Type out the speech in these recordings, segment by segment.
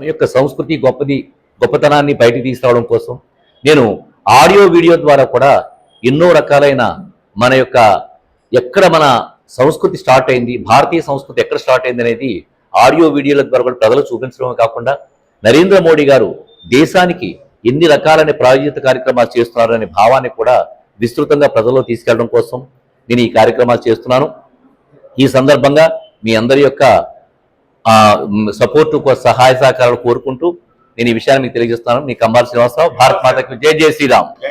మన యొక్క సంస్కృతి గొప్పది గొప్పతనాన్ని బయటికి తీసుకురావడం కోసం నేను ఆడియో వీడియో ద్వారా కూడా ఎన్నో రకాలైన మన యొక్క ఎక్కడ మన సంస్కృతి స్టార్ట్ అయింది భారతీయ సంస్కృతి ఎక్కడ స్టార్ట్ అయింది అనేది ఆడియో వీడియోల ద్వారా కూడా ప్రజలు చూపించడమే కాకుండా నరేంద్ర మోడీ గారు దేశానికి ఎన్ని రకాలైన ప్రాయోజిత కార్యక్రమాలు చేస్తున్నారు అనే భావాన్ని కూడా విస్తృతంగా ప్రజల్లో తీసుకెళ్ళడం కోసం నేను ఈ కార్యక్రమాలు చేస్తున్నాను. ఈ సందర్భంగా మీ అందరి యొక్క సపోర్టు కో- సహాయ సహకారాలు కోరుకుంటూ నేను ఈ విషయాన్ని మీకు తెలియజేస్తాను మీ కంబాల శ్రీనివాసరావు భారత్ మాతకి జై జై శ్రీరామ్.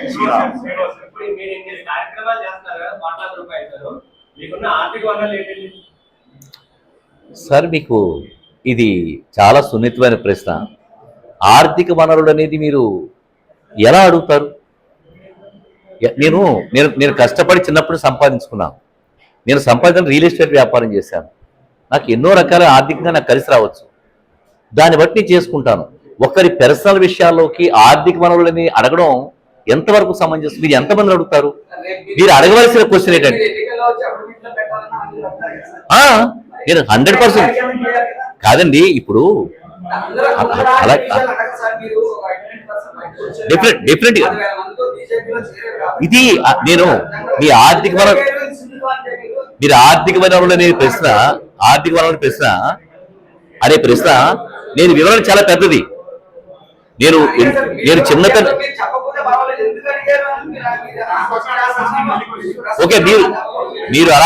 సార్. మీకు ఇది చాలా సున్నితమైన ప్రశ్న. ఆర్థిక వనరులు అనేది మీరు ఎలా అడుగుతారు? నేను నేను నేను కష్టపడి చిన్నప్పుడు సంపాదించుకున్నాను. నేను సంపాదించిన రియల్ ఎస్టేట్ వ్యాపారం చేశాను. నాకు ఎన్నో రకాల ఆర్థికంగా నాకు కలిసి రావచ్చు. దాన్ని బట్టి నేను చేసుకుంటాను. ఒకరి పర్సనల్ విషయాల్లోకి ఆర్థిక వనరులని అడగడం ఎంతవరకు సమంజసం? మీరు ఎంతమంది అడుగుతారు? మీరు అడగవలసిన క్వశ్చన్ ఏంటంటే నేను హండ్రెడ్ పర్సెంట్ కాదండి ఇప్పుడు అలా Different- different గా. ఇది నేను మీ ఆర్థిక వనరు మీరు ఆర్థిక వనరులు అనే ప్రశ్న ఆర్థిక వనరుల ప్రశ్న. అనే ప్రశ్న నేను వివరణ చాలా పెద్దది. నేను నేను చిన్నతన ఓకే మీరు మీరు అలా